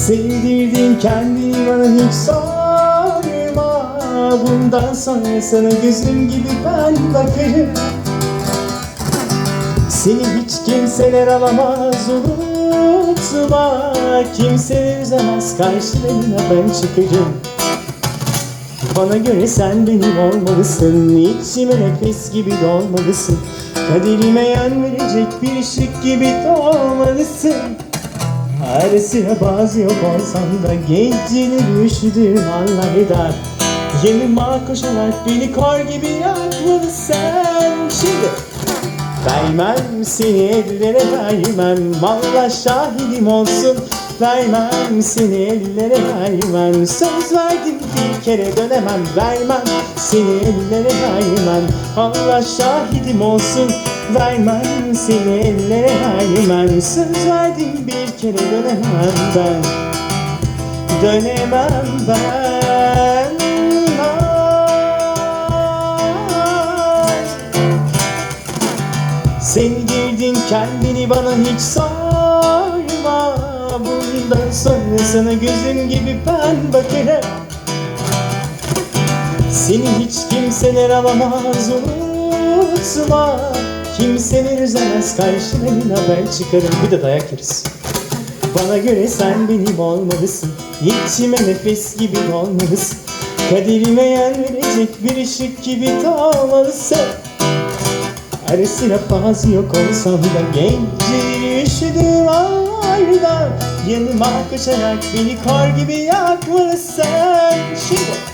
Sevdirdin kendini bana hiç sorma. Bundan sonra sana gözüm gibi ben bakarım. Seni hiç kimseler alamaz unutma. Kimse üzemez karşılarına ben çıkarım. Bana göre sen benim olmalısın. İçime nefes gibi dolmalısın. Kaderime yön verecek bir ışık gibi doğmalısın Ara sıra bazı yok olsam da Geceleri üşüdüğüm anlarda Yanıma koşarak beni kor gibi yakmalısın Şimdi Vermem seni ellere vermem. Allah şahidim olsun Vermem seni ellere vermem. Söz verdim bir kere dönemem Vermem seni ellere vermem. Allah şahidim olsun Vermem seni ellere vermem. Söz verdim bir kere dönemem ben. Dönemem ben. Sen girdin kendini bana hiç sorma sana gözüm gibi ben bakarım Seni hiç kimseler alamaz unutma. Kimseler üzemez karşılarına ben çıkarım. Bir de dayak yeriz. Bana göre sen benim olmalısın. İçime nefes gibi olmalısın Kaderime yer verecek bir ışık gibi doğmalısın Ara sıra bazı yok olsam da Geceleri üşüdüğüm anlarda Yanıma koşarak beni kor gibi yakmalısın Şimdi.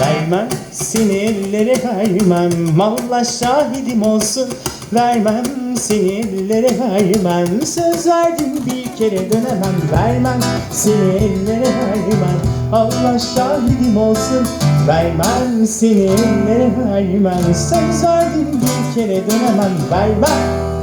Vermem seni ellere vermem. Allah şahidim olsun. Vermem seni ellere vermem. Söz verdim bir kere dönemem. Vermem seni ellere vermem. Allah şahidim olsun. Vermem seni ellere vermem. Söz verdim bir kere dönemem. Vermem